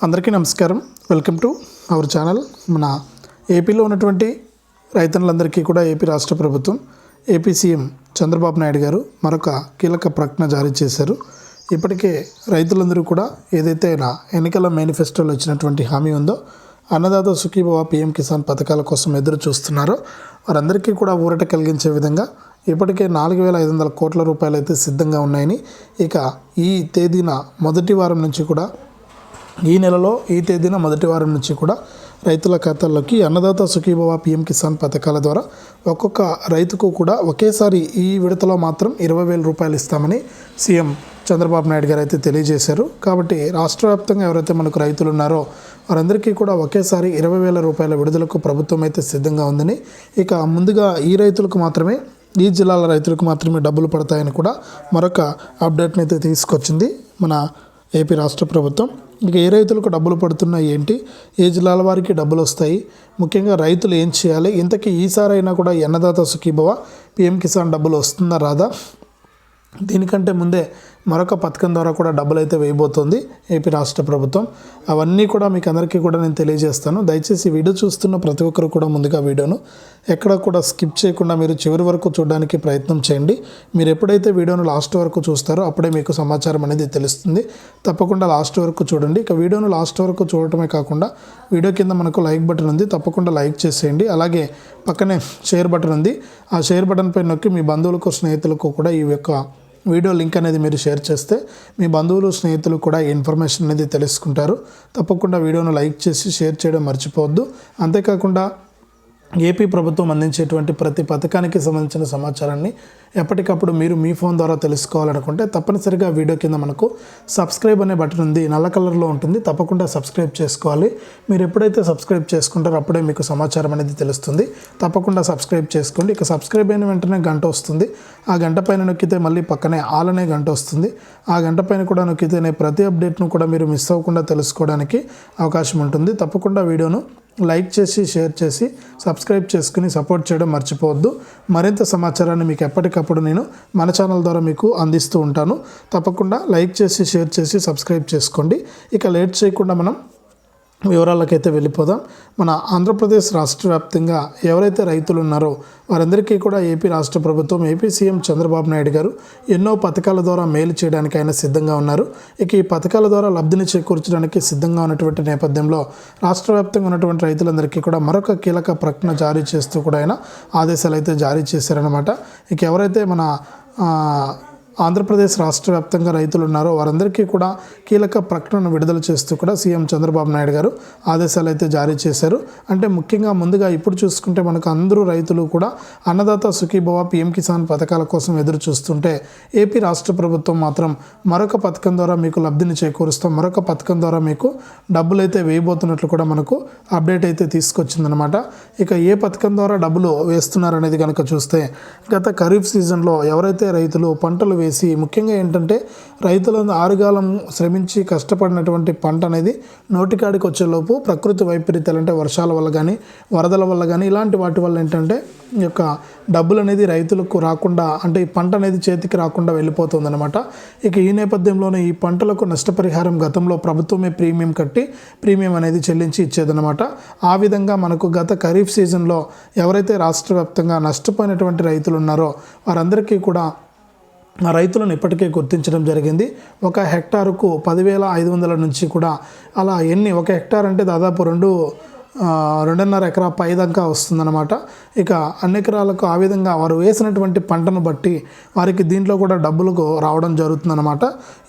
అందరికీ నమస్కారం. Welcome to our channel మన ఏపీలో ఉన్నటువంటి రైతన్నులందరికీ కూడా ఏపీ రాష్ట్ర ప్రభుత్వం ఏపీ సీఎం చంద్రబాబు నాయుడు గారు మరొక కీలక ప్రకటన జారీ చేశారు. ఇప్పటికే రైతులందరూ కూడా ఏదైతే నా ఎన్నికల మేనిఫెస్టోలో ఇచ్చినటువంటి హామీ ఉందో అన్నదాత సుఖీభవ పిఎం కిసాన్ పథకాల కోసం ఎదురు చూస్తున్నారో వారందరికీ కూడా ఊరట కలిగించే విధంగా ఇప్పటికే నాలుగు వేల ఐదు వందల కోట్ల రూపాయలు అయితే సిద్ధంగా ఉన్నాయని ఇక ఈ తేదీన మొదటి వారం నుంచి కూడా ఈ నెలలో ఈ తేదీన మొదటి వారం నుంచి కూడా రైతుల ఖాతాల్లోకి అన్నదాత సుఖీభవ పిఎం కిసాన్ పథకాల ద్వారా ఒక్కొక్క రైతుకు కూడా ఒకేసారి ఈ విడతలో మాత్రం ఇరవై వేల రూపాయలు ఇస్తామని సీఎం చంద్రబాబు నాయుడు గారు అయితే తెలియజేశారు. కాబట్టి రాష్ట్ర వ్యాప్తంగా ఎవరైతే మనకు రైతులు ఉన్నారో వారందరికీ కూడా ఒకేసారి ఇరవై వేల రూపాయల విడుదలకు ప్రభుత్వం అయితే సిద్ధంగా ఉందని ఇక ముందుగా ఈ రైతులకు మాత్రమే ఈ జిల్లాల రైతులకు మాత్రమే డబ్బులు పడతాయని కూడా మరొక అప్డేట్ని అయితే తీసుకొచ్చింది మన ఏపీ రాష్ట్ర ప్రభుత్వం. ఇంకా ఏ రైతులకు డబ్బులు పడుతున్నాయి ఏంటి? ఏ జిల్లాల వారికి డబ్బులు వస్తాయి? ముఖ్యంగా రైతులు ఏం చేయాలి? ఇంతకీ ఈసారైనా కూడా అన్నదాత సుఖీభవ పిఎం కిసాన్ డబ్బులు వస్తుందా రాదా? దీనికంటే ముందే మరొక పథకం ద్వారా కూడా డబ్బులు అయితే వేయబోతోంది ఏపీ రాష్ట్ర ప్రభుత్వం. అవన్నీ కూడా మీకు అందరికీ కూడా నేను తెలియజేస్తాను. దయచేసి వీడియో చూస్తున్న ప్రతి ఒక్కరు కూడా ముందుగా వీడియోను ఎక్కడ కూడా స్కిప్ చేయకుండా మీరు చివరి వరకు చూడడానికి ప్రయత్నం చేయండి. మీరు ఎప్పుడైతే వీడియోను లాస్ట్ వరకు చూస్తారో అప్పుడే మీకు సమాచారం అనేది తెలుస్తుంది. తప్పకుండా లాస్ట్ వరకు చూడండి. ఇక వీడియోను లాస్ట్ వరకు చూడటమే కాకుండా వీడియో కింద మనకు లైక్ బటన్ ఉంది. తప్పకుండా లైక్ చేసేయండి. అలాగే పక్కనే షేర్ బటన్ ఉంది. ఆ షేర్ బటన్ పై నొక్కి మీ బంధువులకు స్నేహితులకు కూడా ఈ యొక్క వీడియో లింక్ అనేది మీరు షేర్ చేస్తే మీ బంధువులు స్నేహితులు కూడా ఈ ఇన్ఫర్మేషన్ అనేది తెలుసుకుంటారు. తప్పకుండా వీడియోను లైక్ చేసి షేర్ చేయడం మర్చిపోవద్దు. అంతేకాకుండా ఏపీ ప్రభుత్వం అందించేటువంటి ప్రతి పథకానికి సంబంధించిన సమాచారాన్ని ఎప్పటికప్పుడు మీరు మీ ఫోన్ ద్వారా తెలుసుకోవాలనుకుంటే తప్పనిసరిగా వీడియో కింద మనకు సబ్స్క్రైబ్ అనే బటన్ ఉంది. నల్ల కలర్లో ఉంటుంది. తప్పకుండా సబ్స్క్రైబ్ చేసుకోవాలి. మీరు ఎప్పుడైతే సబ్స్క్రైబ్ చేసుకుంటారో అప్పుడే మీకు సమాచారం అనేది తెలుస్తుంది. తప్పకుండా సబ్స్క్రైబ్ చేసుకోండి. ఇక సబ్స్క్రైబ్ అయిన వెంటనే గంట వస్తుంది. ఆ గంట పైన నొక్కితే మళ్ళీ పక్కనే ఆల్ అనే గంట వస్తుంది. ఆ గంట పైన కూడా నొక్కితేనే ప్రతి అప్డేట్ను కూడా మీరు మిస్ అవ్వకుండా తెలుసుకోవడానికి అవకాశం ఉంటుంది. తప్పకుండా వీడియోను లైక్ చేసి షేర్ చేసి సబ్స్క్రైబ్ చేసుకుని సపోర్ట్ చేయడం మర్చిపోవద్దు. మరింత సమాచారాన్ని మీకు ఎప్పటికప్పుడు నేను మన ఛానల్ ద్వారా మీకు అందిస్తూ ఉంటాను. తప్పకుండా లైక్ చేసి షేర్ చేసి సబ్స్క్రైబ్ చేసుకోండి. ఇక లేట్ చేయకుండా మనం వివరాలకైతే వెళ్ళిపోదాం. మన ఆంధ్రప్రదేశ్ రాష్ట్ర వ్యాప్తంగా ఎవరైతే రైతులు ఉన్నారో వారందరికీ కూడా ఏపీ రాష్ట్ర ప్రభుత్వం ఏపీ సీఎం చంద్రబాబు నాయుడు గారు ఎన్నో పథకాల ద్వారా మేలు చేయడానికి ఆయన సిద్ధంగా ఉన్నారు. ఇక ఈ పథకాల ద్వారా లబ్ధిని చేకూర్చడానికి సిద్ధంగా ఉన్నటువంటి నేపథ్యంలో రాష్ట్ర వ్యాప్తంగా ఉన్నటువంటి రైతులందరికీ కూడా మరొక కీలక ప్రకటన జారీ చేస్తూ కూడా ఆయన ఆదేశాలు అయితే జారీ చేశారనమాట ఇక ఎవరైతే మన ఆంధ్రప్రదేశ్ రాష్ట్ర వ్యాప్తంగా రైతులు ఉన్నారో వారందరికీ కూడా కీలక ప్రకటన విడుదల చేస్తూ కూడా సీఎం చంద్రబాబు నాయుడు గారు ఆదేశాలు అయితే జారీ చేశారు. అంటే ముఖ్యంగా ముందుగా ఇప్పుడు చూసుకుంటే మనకు అందరూ రైతులు కూడా అన్నదాత సుఖీభవ పిఎం కిసాన్ పథకాల కోసం ఎదురు చూస్తుంటే ఏపీ రాష్ట్ర ప్రభుత్వం మాత్రం మరొక పథకం ద్వారా మీకు లబ్ధిని చేకూరుస్తాం. మరొక పథకం ద్వారా మీకు డబ్బులు అయితే వేయబోతున్నట్లు కూడా మనకు అప్డేట్ అయితే తీసుకొచ్చిందనమాట ఇక ఏ పథకం ద్వారా డబ్బులు వేస్తున్నారనేది కనుక చూస్తే గత ఖరీఫ్ సీజన్లో ఎవరైతే రైతులు పంటలు వేసి ముఖ్యంగా ఏంటంటే రైతులు ఆరుగాలం శ్రమించి కష్టపడినటువంటి పంట అనేది నోటికాడికి వచ్చేలోపు ప్రకృతి వైపరీత్యాలు అంటే వర్షాల వల్ల కానీ వరదల వల్ల కానీ ఇలాంటి వాటి వల్ల ఏంటంటే ఈ యొక్క డబ్బులు అనేది రైతులకు రాకుండా అంటే ఈ పంట అనేది చేతికి రాకుండా వెళ్ళిపోతుందన్నమాట. ఇక ఈ నేపథ్యంలోనే ఈ పంటలకు నష్టపరిహారం గతంలో ప్రభుత్వమే ప్రీమియం కట్టి ప్రీమియం అనేది చెల్లించి ఇచ్చేదన్నమాట. ఆ విధంగా మనకు గత ఖరీఫ్ సీజన్లో ఎవరైతే రాష్ట్ర వ్యాప్తంగా నష్టపోయినటువంటి రైతులు ఉన్నారో వారందరికీ కూడా రైతులను ఇప్పటికే గుర్తించడం జరిగింది. ఒక హెక్టారుకు పదివేల ఐదు వందల నుంచి కూడా అలా ఎన్ని ఒక హెక్టార్ అంటే దాదాపు రెండు రెండున్నర ఎకరా పై దాకా వస్తుందన్నమాట. ఇక అన్ని ఎకరాలకు ఆ విధంగా వారు వేసినటువంటి పంటను బట్టి వారికి దీంట్లో కూడా డబ్బులకు రావడం జరుగుతుందన్నమాట.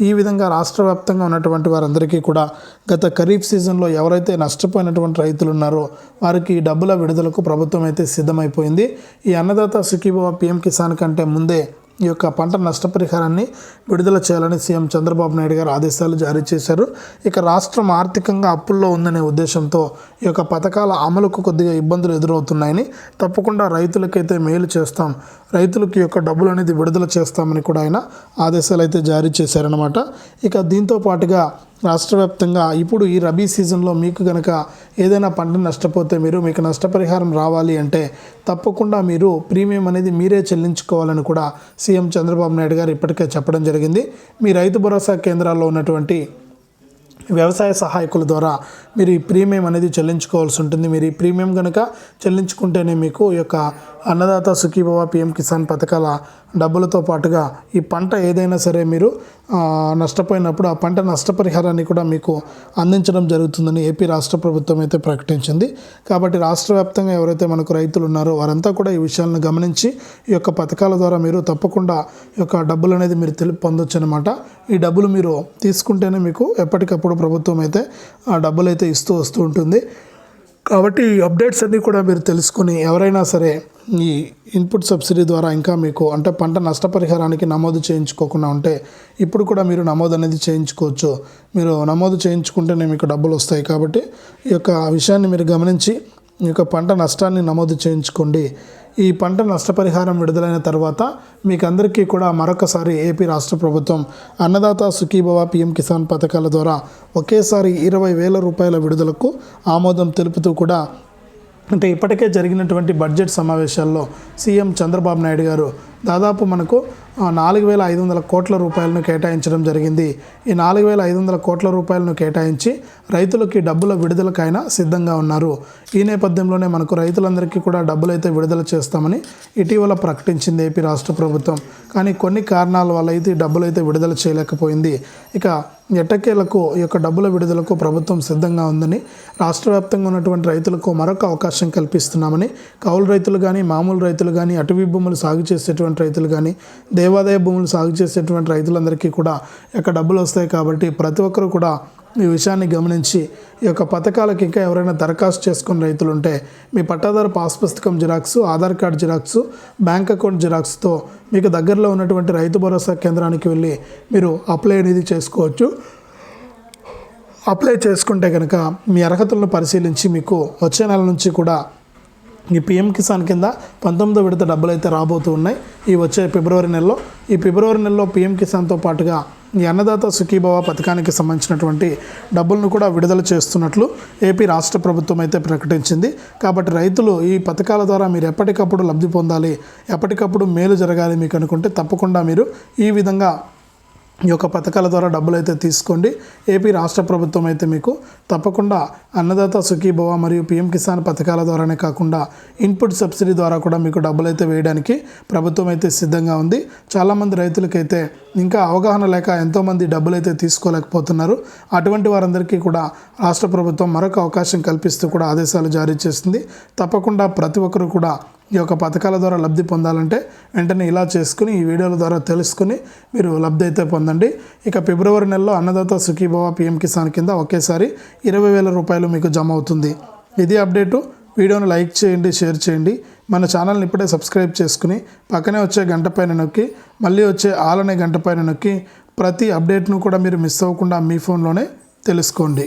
ఈ విధంగా రాష్ట్ర వ్యాప్తంగా ఉన్నటువంటి వారందరికీ కూడా గత ఖరీఫ్ సీజన్లో ఎవరైతే నష్టపోయినటువంటి రైతులు ఉన్నారో వారికి ఈ డబ్బుల విడుదలకు ప్రభుత్వం అయితే సిద్ధమైపోయింది. ఈ అన్నదాత సుఖీభవ పిఎం కిసాన్ కంటే ముందే ఈ యొక్క పంట నష్టపరిహారాన్ని విడుదల చేయాలని సీఎం చంద్రబాబు నాయుడు గారు ఆదేశాలు జారీ చేశారు. ఇక రాష్ట్రం ఆర్థికంగా అప్పుల్లో ఉందనే ఉద్దేశంతో ఈ యొక్క పథకాల అమలుకు కొద్దిగా ఇబ్బందులు ఎదురవుతున్నాయని తప్పకుండా రైతులకైతే మేలు చేస్తాం. రైతులకు ఈ యొక్క డబ్బులు అనేది విడుదల చేస్తామని కూడా ఆయన ఆదేశాలు అయితే జారీ చేశారనమాట ఇక దీంతో పాటుగా రాష్ట్ర వ్యాప్తంగా ఇప్పుడు ఈ రబీ సీజన్లో మీకు కనుక ఏదైనా పంట నష్టపోతే మీరు మీకు నష్టపరిహారం రావాలి అంటే తప్పకుండా మీరు ప్రీమియం అనేది మీరే చెల్లించుకోవాలని కూడా సీఎం చంద్రబాబు నాయుడు గారు ఇప్పటికే చెప్పడం జరిగింది. మీ రైతు భరోసా కేంద్రాల్లో ఉన్నటువంటి వ్యవసాయ సహాయకుల ద్వారా మీరు ఈ ప్రీమియం అనేది చెల్లించుకోవాల్సి ఉంటుంది. మీరు ఈ ప్రీమియం కనుక చెల్లించుకుంటేనే మీకు ఈ యొక్క అన్నదాత సుఖీభవ పిఎం కిసాన్ పథకాల డబ్బులతో పాటుగా ఈ పంట ఏదైనా సరే మీరు నష్టపోయినప్పుడు ఆ పంట నష్టపరిహారాన్ని కూడా మీకు అందించడం జరుగుతుందని ఏపీ రాష్ట్ర ప్రభుత్వం అయితే ప్రకటించింది. కాబట్టి రాష్ట్ర వ్యాప్తంగా ఎవరైతే మనకు రైతులు ఉన్నారో వారంతా కూడా ఈ విషయాలను గమనించి ఈ యొక్క పథకాల ద్వారా మీరు తప్పకుండా ఈ యొక్క డబ్బులు అనేది మీరు తెలిపి పొందొచ్చు అనమాట ఈ డబ్బులు మీరు తీసుకుంటేనే మీకు ఎప్పటికప్పుడు ప్రభుత్వం అయితే ఆ డబ్బులు అయితే ఇస్తూ వస్తూ ఉంటుంది. కాబట్టి అప్డేట్స్ అన్నీ కూడా మీరు తెలుసుకొని ఎవరైనా సరే ఈ ఇన్పుట్ సబ్సిడీ ద్వారా ఇంకా మీకు అంటే పంట నష్టపరిహారానికి నమోదు చేయించుకోకుండా ఉంటే ఇప్పుడు కూడా మీరు నమోదు అనేది చేయించుకోవచ్చు. మీరు నమోదు చేయించుకుంటేనే మీకు డబ్బులు వస్తాయి కాబట్టి ఈ యొక్క విషయాన్ని మీరు గమనించి ఈ యొక్క పంట నష్టాన్ని నమోదు చేయించుకోండి. ఈ పంట నష్టపరిహారం విడుదలైన తర్వాత మీకు అందరికీ కూడా మరొకసారి ఏపీ రాష్ట్ర ప్రభుత్వం అన్నదాత సుఖీభవ పిఎం కిసాన్ పథకాల ద్వారా ఒకేసారి ఇరవై వేల రూపాయల విడుదలకు ఆమోదం తెలుపుతూ కూడా అంటే ఇప్పటికే జరిగినటువంటి బడ్జెట్ సమావేశాల్లో సీఎం చంద్రబాబు నాయుడు గారు దాదాపు మనకు నాలుగు వేల ఐదు వందల కోట్ల రూపాయలను కేటాయించడం జరిగింది. ఈ నాలుగు వేల ఐదు వందల కోట్ల రూపాయలను కేటాయించి రైతులకి డబ్బుల విడుదలకైనా సిద్ధంగా ఉన్నారు. ఈ నేపథ్యంలోనే మనకు రైతులందరికీ కూడా డబ్బులు అయితే విడుదల చేస్తామని ఇటీవల ప్రకటించింది ఏపీ రాష్ట్ర ప్రభుత్వం. కానీ కొన్ని కారణాల వల్ల అయితే ఈ డబ్బులు అయితే విడుదల చేయలేకపోయింది. ఇక ఎట్టకేలకు ఈ యొక్క డబ్బుల విడుదలకు ప్రభుత్వం సిద్ధంగా ఉందని రాష్ట్ర వ్యాప్తంగా ఉన్నటువంటి రైతులకు మరొక అవకాశం కల్పిస్తున్నామని కౌలు రైతులు కానీ మామూలు రైతులు కానీ అటవీ భూములు సాగు చేసేటువంటి రైతులు కానీ దేవాదాయ భూములు సాగు చేసేటువంటి రైతులందరికీ కూడా ఈ యొక్క డబ్బులు వస్తాయి కాబట్టి ప్రతి ఒక్కరూ కూడా ఈ విషయాన్ని గమనించి ఈ యొక్క పథకాలకు ఇంకా ఎవరైనా దరఖాస్తు చేసుకున్న రైతులు ఉంటే మీ పట్టాదారు పాస్ పుస్తకం Xerox Aadhaar card Xerox bank account జిరాక్స్తో మీకు దగ్గరలో ఉన్నటువంటి రైతు భరోసా కేంద్రానికి వెళ్ళి మీరు అప్లై అనేది చేసుకోవచ్చు. అప్లై చేసుకుంటే కనుక మీ అర్హతలను పరిశీలించి మీకు వచ్చే నెల నుంచి కూడా ఈ పిఎం కిసాన్ కింద పంతొమ్మిదో విడత డబ్బులు అయితే రాబోతూ ఉన్నాయి. ఈ వచ్చే ఫిబ్రవరి నెలలో ఈ ఫిబ్రవరి నెలలో పిఎం కిసాన్తో పాటుగా ఈ అన్నదాత సుఖీభవ పథకానికి సంబంధించినటువంటి డబ్బులను కూడా విడుదల చేస్తున్నట్లు ఏపీ రాష్ట్ర ప్రభుత్వం అయితే ప్రకటించింది. కాబట్టి రైతులు ఈ పథకాల ద్వారా మీరు ఎప్పటికప్పుడు లబ్ధి పొందాలి ఎప్పటికప్పుడు మేలు జరగాలి మీకు అనుకుంటే తప్పకుండా మీరు ఈ విధంగా ఈ యొక్క పథకాల ద్వారా డబ్బులు అయితే తీసుకోండి. ఏపీ రాష్ట్ర ప్రభుత్వం అయితే మీకు తప్పకుండా అన్నదాత సుఖీభవ మరియు పిఎం కిసాన్ పథకాల ద్వారానే కాకుండా ఇన్పుట్ సబ్సిడీ ద్వారా కూడా మీకు డబ్బులు అయితే వేయడానికి ప్రభుత్వం అయితే సిద్ధంగా ఉంది. చాలామంది రైతులకైతే ఇంకా అవగాహన లేక ఎంతోమంది డబ్బులు అయితే తీసుకోలేకపోతున్నారు. అటువంటి వారందరికీ కూడా రాష్ట్ర ప్రభుత్వం మరొక అవకాశం కల్పిస్తూ కూడా ఆదేశాలు జారీ చేసింది. తప్పకుండా ప్రతి ఒక్కరూ కూడా ఈ యొక్క పథకాల ద్వారా లబ్ధి పొందాలంటే వెంటనే ఇలా చేసుకుని ఈ వీడియోల ద్వారా తెలుసుకుని మీరు లబ్ధి అయితే పొందండి. ఇక ఫిబ్రవరి నెలలో అన్నదాత సుఖీభవ పిఎం కిసాన్ కింద ఒకేసారి ఇరవై వేల రూపాయలు మీకు జమ అవుతుంది. ఇది అప్డేటు. వీడియోను లైక్ చేయండి షేర్ చేయండి. మన ఛానల్ని ఇప్పుడే సబ్స్క్రైబ్ చేసుకుని పక్కనే వచ్చే గంట పైన నొక్కి మళ్ళీ వచ్చే ఆలనే గంట పైన నొక్కి ప్రతి అప్డేట్ను కూడా మీరు మిస్ అవ్వకుండా మీ ఫోన్లోనే తెలుసుకోండి.